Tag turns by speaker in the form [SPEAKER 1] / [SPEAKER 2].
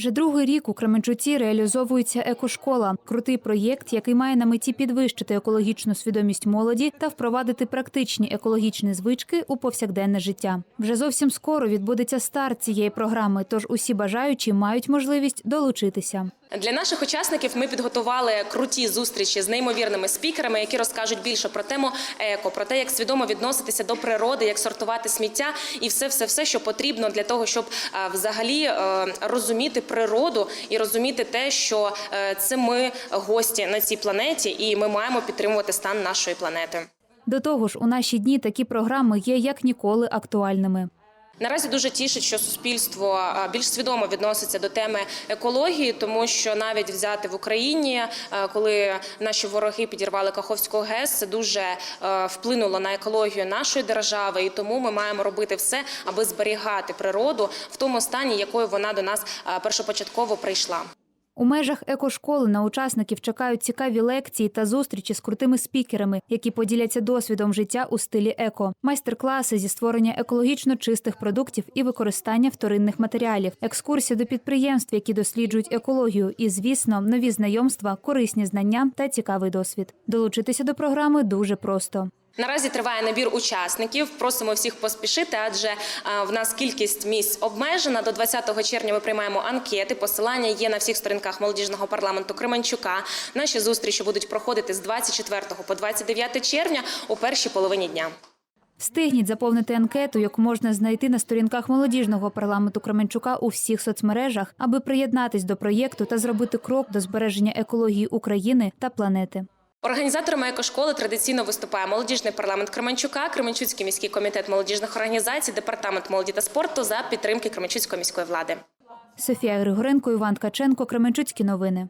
[SPEAKER 1] Вже другий рік у Кременчуці реалізовується екошкола крутий проєкт, який має на меті підвищити екологічну свідомість молоді та впровадити практичні екологічні звички у повсякденне життя. Вже зовсім скоро відбудеться старт цієї програми, тож усі бажаючі мають можливість долучитися.
[SPEAKER 2] Для наших учасників ми підготували круті зустрічі з неймовірними спікерами, які розкажуть більше про тему еко, про те, як свідомо відноситися до природи, як сортувати сміття і все, все, все, що потрібно для того, щоб е, взагалі е, розуміти природу і розуміти те, що е, це ми гості на цій планеті, і ми маємо підтримувати стан нашої планети.
[SPEAKER 1] До того ж, у наші дні такі програми є як ніколи актуальними.
[SPEAKER 2] Наразі дуже тішить, що суспільство більш свідомо відноситься до теми екології, тому що навіть взяти в Україні, е, коли наші вороги підірвали Каховську ГЕС, це дуже е, вплинуло на екологію нашої держави, і тому ми маємо робити все, аби зберігати природу в тому стані, якою вона до нас е, першопочатково прийшла.
[SPEAKER 1] У межах екошколи на учасників чекають цікаві лекції та зустрічі з крутими спікерами, які поділяться досвідом життя у стилі еко, майстер-класи зі створення екологічно чистих продуктів і використання вторинних матеріалів, екскурсії до підприємств, які досліджують екологію, і, звісно, нові знайомства, корисні знання та цікавий досвід. Долучитися до програми дуже просто.
[SPEAKER 2] Наразі триває набір учасників. Просимо всіх поспішити, адже е, в нас кількість місць обмежена. До 20 червня ми приймаємо анкети. Посилання є на всіх сторінках молодіжного парламенту Кременчука. Наші зустрічі будуть проходити з 24 по 29 червня у першій половині дня.
[SPEAKER 1] Встигніть заповнити анкету, яку можна знайти на сторінках молодіжного парламенту Кременчука у всіх соцмережах, аби приєднатись до проєкту та зробити крок до збереження екології України та планети.
[SPEAKER 2] Організаторами екошколи традиційно виступає молодіжний парламент Кременчука, Кременчуцький міський комітет молодіжних організацій, департамент молоді та спорту за підтримки Кременчуцької міської влади.
[SPEAKER 1] Софія Григоренко, Іван Ткаченко, Кременчуцькі новини.